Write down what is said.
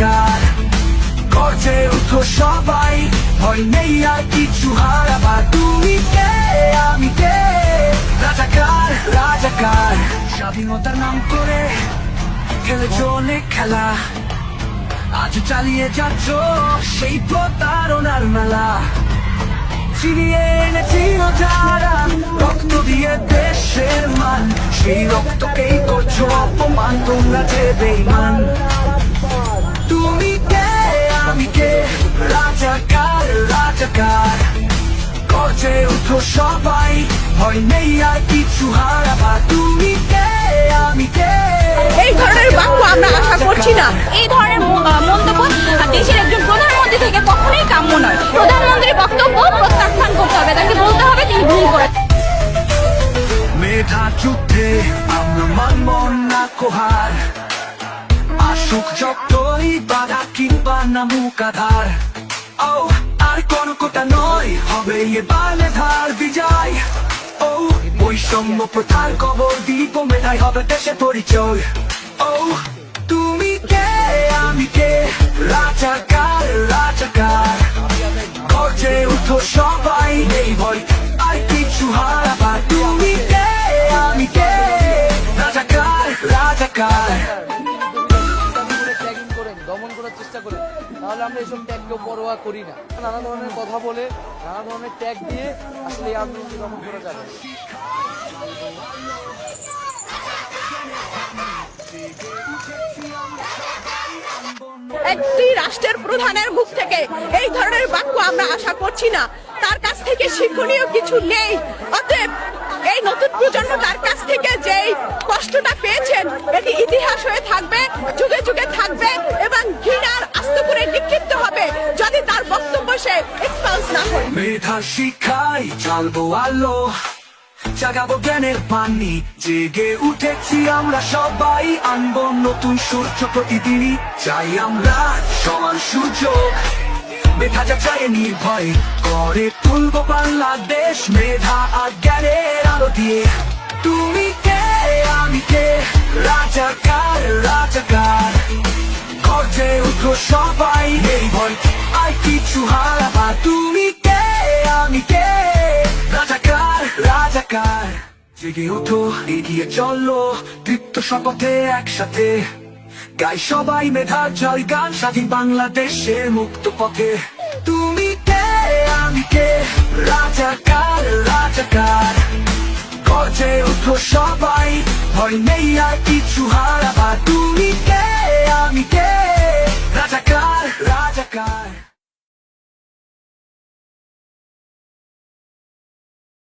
রাজাকার গর্জে উঠো সবাই, ভয় নেই আর কিছু হারাবা। তুমি কে? আমি কে? রাজাকার রাজাকার। স্বাধীনতার নাম করে খেলেছ অনেক খেলা। আজ চালিয়ে যাচ্ছ সেই প্রতারণার মেলা। চিনিয়ে এনেছি যারা রক্ত দিয়ে দেশের মান। সেই রক্তকেই করছ অপমান, তোমরা যে বেইমান গর্জে উঠো সবাই। ভয় নেই আর কিছু হারাবা। তুমি কে? আমি কে? এই ধরনের বাক্য আমরা আশা করছি না। এই ধরনের মন্তব্য দেশের একজন প্রধানমন্ত্রী থেকে কখনোই কাম্য নয়। প্রধানমন্ত্রীর বক্তব্য প্রত্যাখ্যান করতে হবে। তাকে বলতে হবে তিনি ভুল করেছেন। মেধা যুদ্ধে আমরা মানব না কোহার। আসুক যতই বাধা কিংবা নামুক আধার। ও আর কোন কোটা নয়, হবে এবার ধার বিজয়। ও, বৈষম্য প্রথার কবর দিব মেধাই হবে দেশে পরিচয়। ও, তুমি কে? আমি কে? রাজাকার রাজাকার। গর্জে উঠো সবাই নেই ভয় তাহলে আমরা এসব ট্যাগকেও পরোয়া করি না। নানা ধরনের কথা বলে, নানা ধরনের ট্যাগ দিয়ে আসলে এই আন্দোলনকে দমন করা যাবে। একটি রাষ্ট্রের প্রধানের মুখ থেকে এই ধরনের বাক্য আমরা আশা করছি না। তার কাছ থেকে শিক্ষণীয় কিছু নেই। অতএব এই নতুন প্রজন্ম তার কাছ থেকে যেই কষ্টটা পেয়েছেন, এটি ইতিহাস হয়ে থাকবে। যুগে করে। আমরা সমান সুযোগ, মেধা তুলবো আর জ্ঞানের আলো দিয়ে। তুমি কে, আমি কে, রাজাকার রাজাকার, গর্জে উঠো সবাই, এই ভয় রাজাকার জেগে ওঠো, এগিয়ে চলো দীপ্ত শপথে একসাথে। গাই সবাই মেধা জয়, গান স্বাধীন বাংলাদেশের মুক্ত পথে। তুমি কে, আমি কে? রাজাকার রাজাকার গর্জে উঠো সবাই, ভয় নেই আর কিছু হারাবা তুমি কে, আমি কে?